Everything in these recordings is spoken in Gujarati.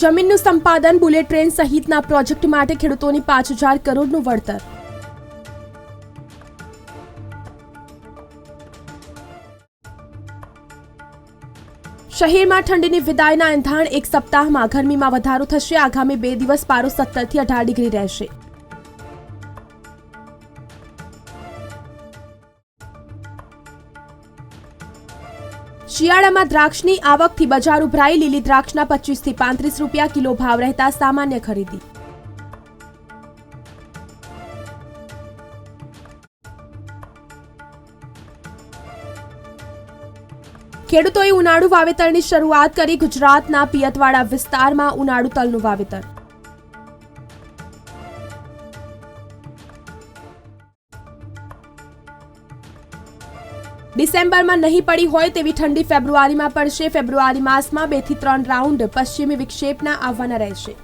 જમીનનું સંપાદન બુલેટ ટ્રેન સહિતના પ્રોજેક્ટ માટે ખેડૂતોની પાંચ હજાર કરોડનું વળતર. શહેરમાં ઠંડીની વિદાયના એંધાણ એક સપ્તાહમાં ગરમીમાં વધારો થશે. આગામી બે દિવસ પારો સત્તરથી અઢાર ડિગ્રી રહેશે. શિયાળામાં દ્રાક્ષની આવકથી બજાર ઉભરાઈ. લીલી દ્રાક્ષના પચીસથી પાંત્રીસ રૂપિયા કિલો ભાવ રહેતા સામાન્ય ખરીદી. ખેડૂતોએ ઉનાળુ વાવેતરની શરૂઆત કરી. ગુજરાતના પિયતવાડા વિસ્તારમાં ઉનાળુ તલનું વાવેતર. ડિસેમ્બરમાં નહીં પડી હોય તેવી ઠંડી ફેબ્રુઆરીમાં પડશે. ફેબ્રુઆરી માસમાં બેથી ત્રણ રાઉન્ડ પશ્ચિમી વિક્ષેપના આવવાના રહેશે.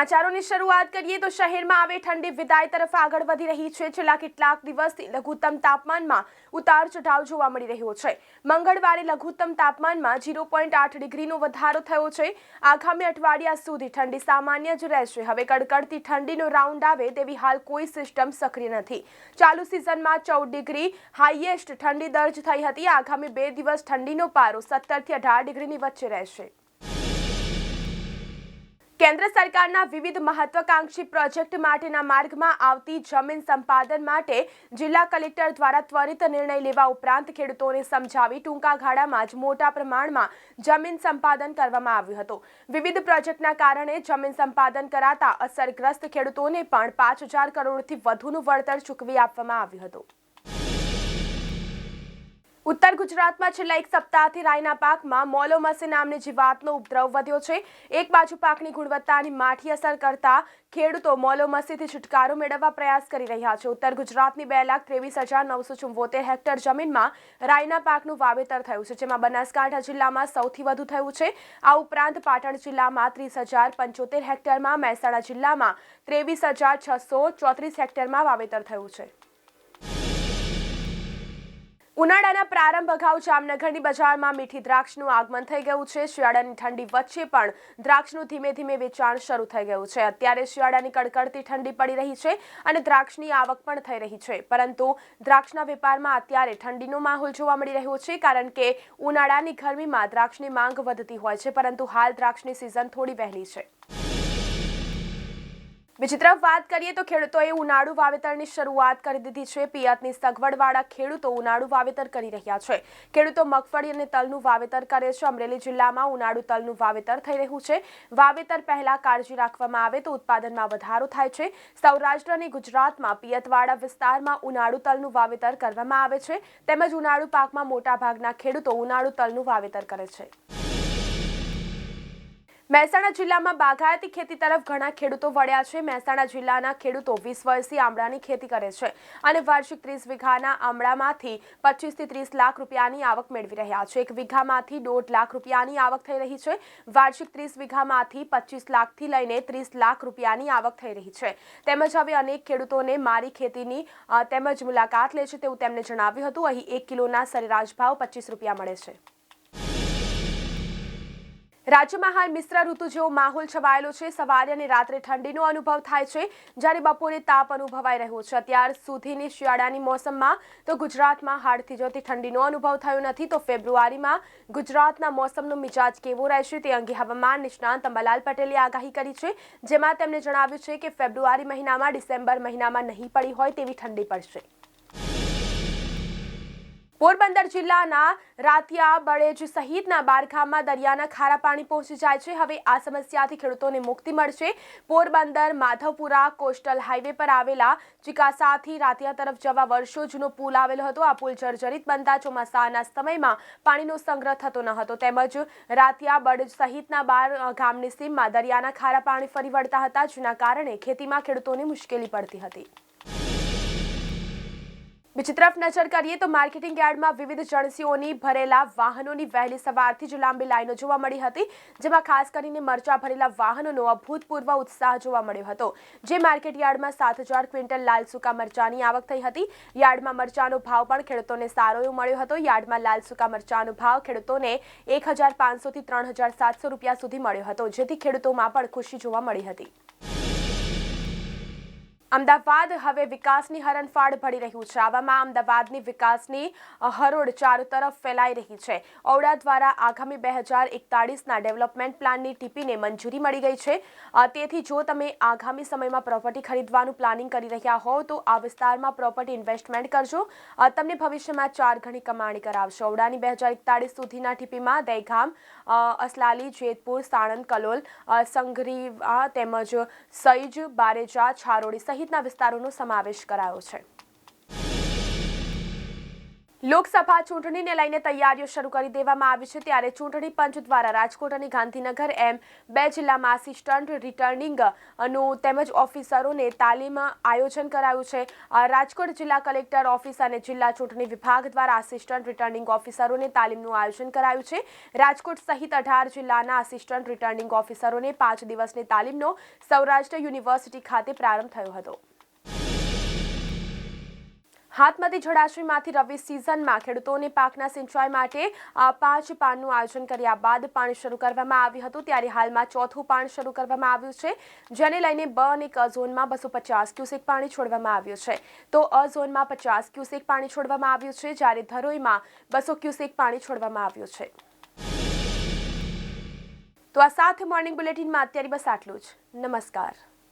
સમાચારોની શરૂઆત કરીએ તો શહેરમાં આવે ઠંડી. વિદાય તરફ આગળ વધી રહી છે. છેલ્લા કેટલાક દિવસથી લઘુત્તમ તાપમાનમાં ઉતાર ચઢાવ જોવા મળી રહ્યો છે. મંગળવારે લઘુત્તમ તાપમાનમાં ઝીરો પોઈન્ટ આઠ ડિગ્રીનો વધારો થયો છે. આગામી અઠવાડિયા સુધી ઠંડી સામાન્ય જ રહેશે. હવે કડકડતી ઠંડીનો રાઉન્ડ આવે તેવી હાલ કોઈ સિસ્ટમ સક્રિય નથી. ચાલુ સિઝનમાં ચૌદ ડિગ્રી હાઈએસ્ટ ઠંડી દર્જ થઈ હતી. આગામી બે દિવસ ઠંડીનો પારો સત્તરથી અઢાર ડિગ્રીની વચ્ચે રહેશે. કેન્દ્ર સરકારના વિવિધ મહત્વાકાંક્ષી પ્રોજેક્ટ માટેના માર્ગમાં આવતી જમીન સંપાદન માટે જિલ્લા કલેક્ટર દ્વારા ત્વરિત નિર્ણય લેવા ઉપરાંત ખેડૂતોને સમજાવી ટૂંકા ગાળામાં જ મોટા પ્રમાણમાં જમીન સંપાદન કરવામાં આવ્યું હતું. વિવિધ પ્રોજેક્ટના કારણે જમીન સંપાદન કરાતા અસરગ્રસ્ત ખેડૂતોને પણ પાંચ હજાર કરોડથી વધુનું વળતર ચૂકવી આપવામાં આવ્યું હતું. ઉત્તર ગુજરાતમાં છેલ્લા એક સપ્તાહથી રાઈના પાકમાં મોલોમસી નામની જીવાતનો ઉપદ્રવ વધ્યો છે. એક બાજુ પાકની ગુણવત્તાની માઠી અસર કરતા ખેડૂતો મોલોમસીથી છુટકારો મેળવવા પ્રયાસ કરી રહ્યા છે. ઉત્તર ગુજરાતની બે લાખ ત્રેવીસ હજાર નવસો ચુંવોતેર હેક્ટર જમીનમાં રાઈના પાકનું વાવેતર થયું છે, જેમાં બનાસકાંઠા જિલ્લામાં સૌથી વધુ થયું છે. આ ઉપરાંત પાટણ જિલ્લામાં ત્રીસ હજાર પંચોતેર હેક્ટરમાં, મહેસાણા જિલ્લામાં ત્રેવીસ હજાર છસો ચોત્રીસ હેક્ટરમાં વાવેતર થયું છે. ઉનાળાના પ્રારંભ અગાઉ જામનગરની બજારમાં મીઠી દ્રાક્ષનું આગમન થઈ ગયું છે. શિયાળાની ઠંડી વચ્ચે પણ દ્રાક્ષનું ધીમે ધીમે વેચાણ શરૂ થઈ ગયું છે. અત્યારે શિયાળાની કડકડતી ઠંડી પડી રહી છે અને દ્રાક્ષની આવક પણ થઈ રહી છે. પરંતુ દ્રાક્ષના વેપારમાં અત્યારે ઠંડીનો માહોલ જોવા મળી રહ્યો છે, કારણ કે ઉનાળાની ગરમીમાં દ્રાક્ષની માંગ વધતી હોય છે, પરંતુ હાલ દ્રાક્ષની સિઝન થોડી વહેલી છે. બીજી તરફ વાત કરીએ તો ખેડૂતોએ ઉનાળુ વાવેતરની શરૂઆત કરી દીધી છે. પિયતની સગવડવાળા ખેડૂતો ઉનાળુ વાવેતર કરી રહ્યા છે. ખેડૂતો મગફળી અને તલનું વાવેતર કરે છે. અમરેલી જિલ્લામાં ઉનાળુ તલનું વાવેતર થઈ રહ્યું છે. વાવેતર પહેલા કાળજી રાખવામાં આવે તો ઉત્પાદનમાં વધારો થાય છે. સૌરાષ્ટ્ર અને ગુજરાતમાં પિયતવાળા વિસ્તારમાં ઉનાળુ તલનું વાવેતર કરવામાં આવે છે. તેમજ ઉનાળુ પાકમાં મોટાભાગના ખેડૂતો ઉનાળુ તલનું વાવેતર કરે છે. મહેસાણા જિલ્લામાં બાગાયતી ખેતી તરફ ઘણા ખેડૂતો વળ્યા છે. મહેસાણા જિલ્લાના ખેડૂતો વીસ વર્ષથી આમળાની ખેતી કરે છે અને વાર્ષિક ત્રીસ વીઘાના આમળામાંથી પચીસથી ત્રીસ લાખ રૂપિયાની આવક મેળવી રહ્યા છે. એક વીઘામાંથી દોઢ લાખ રૂપિયાની આવક થઈ રહી છે. વાર્ષિક ત્રીસ વીઘામાંથી પચીસ લાખથી લઈને ત્રીસ લાખ રૂપિયાની આવક થઈ રહી છે. તેમજ હવે અનેક ખેડૂતોને મારી ખેતીની તેમજ મુલાકાત લે છે તેવું તેમણે જણાવ્યું હતું. અહીં એક કિલોના સરેરાશ ભાવ પચીસ રૂપિયા મળે છે. રાજ્યમાં હાલ મિશ્ર ઋતુ જેવો માહોલ છવાયેલો છે. સવારે અને રાત્રે ઠંડીનો અનુભવ થાય છે. જ્યારે બપોરે તાપ અનુભવાઈ રહ્યો છે. અત્યાર સુધીની શિયાળાની મોસમમાં તો ગુજરાતમાં હાડથી જતી ઠંડીનો અનુભવ થયો નથી. તો ફેબ્રુઆરીમાં ગુજરાતના મોસમનો મિજાજ કેવો રહેશે તે અંગે હવામાન નિષ્ણાંત અંબાલાલ પટેલે આગાહી કરી છે. જેમાં તેમણે જણાવ્યું છે કે ફેબ્રુઆરી મહિનામાં ડિસેમ્બર મહિનામાં નહીં પડી હોય તેવી ઠંડી પડશે. પોરબંદર જિલ્લાના રાતિયા બળેજ સહિતના બારગામમાં દરિયાના ખારા પાણી પહોંચી જાય છે. હવે આ સમસ્યાથી ખેડૂતોને મુક્તિ મળશે. પોરબંદર, માધવપુરા, કોસ્ટલ હાઈવે પર આવેલા ચિકાસાથી રાતિયા તરફ જવા વર્ષો જૂનો પુલ આવેલો હતો. આ પુલ જર્જરિત બનતા ચોમાસાના સમયમાં પાણીનો સંગ્રહ થતો ન હતો. તેમજ રાતિયા બળેજ સહિતના બાર ગામની સીમમાં દરિયાના ખારા પાણી ફરી વળતા હતા, જેના કારણે ખેતીમાં ખેડૂતોને મુશ્કેલી પડતી હતી. બીજી તરફ નજર કરીએ તો માર્કેટિંગ યાર્ડમાં વિવિધ જણસીઓની ભરેલા વાહનોની વહેલી સવારથી જ લાંબી લાઈનો જોવા મળી હતી, જેમાં ખાસ કરીને મરચા ભરેલા વાહનોનો અભૂતપૂર્વ ઉત્સાહ જોવા મળ્યો હતો. જે માર્કેટ યાર્ડમાં સાત હજાર ક્વિન્ટલ લાલ સૂકા મરચાની આવક થઈ હતી. યાર્ડમાં મરચાનો ભાવ પણ ખેડૂતોને સારો એવો મળ્યો હતો. યાર્ડમાં લાલ સૂકા મરચાનો ભાવ ખેડૂતોને એક હજાર પાંચસોથી ત્રણ હજાર સાતસો રૂપિયા સુધી મળ્યો હતો, જેથી ખેડૂતોમાં પણ ખુશી જોવા મળી હતી. અમદાવાદ હવે વિકાસની હરણફાળ ભળી રહ્યું છે. આવામાં અમદાવાદની વિકાસની હરોળ ચારો તરફ ફેલાઈ રહી છે. ઔડા દ્વારા આગામી બે હજાર એકતાળીસના ડેવલપમેન્ટ પ્લાનની ટીપીને મંજૂરી મળી ગઈ છે. તેથી જો તમે આગામી સમયમાં પ્રોપર્ટી ખરીદવાનું પ્લાનિંગ કરી રહ્યા હોવ તો આ વિસ્તારમાં પ્રોપર્ટી ઇન્વેસ્ટમેન્ટ કરજો. તમને ભવિષ્યમાં ચાર ગણી કમાણી કરાવશે. ઔડાની બે હજાર એકતાળીસ સુધીના ટીપીમાં દહેગામ અસલાલી, જેતપુર, સાણંદ, કલોલ સંઘરીવા તેમજ સૈજ બારેજા, છારોડી સહિતના વિસ્તારોનો સમાવેશ કરાયો છે. લોકસભા ચૂંટણીને લઈને તૈયારીઓ શરૂ કરી દેવામાં આવી છે. ત્યારે ચૂંટણી પંચ દ્વારા રાજકોટ અને ગાંધીનગર એમ બે જિલ્લામાં આસિસ્ટન્ટ રિટર્નિંગનું તેમજ ઓફિસરોને તાલીમ આયોજન કરાયું છે. રાજકોટ જિલ્લા કલેક્ટર ઓફિસ અને જિલ્લા ચૂંટણી વિભાગ દ્વારા આસિસ્ટન્ટ રિટર્નિંગ ઓફિસરોને તાલીમનું આયોજન કરાયું છે. રાજકોટ સહિત અઢાર જિલ્લાના આસિસ્ટન્ટ રિટર્નિંગ ઓફિસરોને પાંચ દિવસની તાલીમનો સૌરાષ્ટ્ર યુનિવર્સિટી ખાતે પ્રારંભ થયો હતો. હાથમતી જળાશયમાંથી રવિ સિઝનમાં ખેડૂતોને પાકના સિંચાઈ માટે પાંચ પાનનું આયોજન કર્યા બાદ પાણી શરૂ કરવામાં આવ્યું હતું. ત્યારે હાલમાં ચોથું પાણ શરૂ કરવામાં આવ્યું છે, જેને લઈને બ અને ક ઝોનમાં બસો પચાસ ક્યુસેક પાણી છોડવામાં આવ્યું છે. તો અ ઝોનમાં પચાસ ક્યુસેક પાણી છોડવામાં આવ્યું છે, જ્યારે ધરોઈમાં બસો ક્યુસેક પાણી છોડવામાં આવ્યું છે. તો આ સાથે મોર્નિંગ બુલેટિનમાં અત્યારે બસ આટલું જ. નમસ્કાર.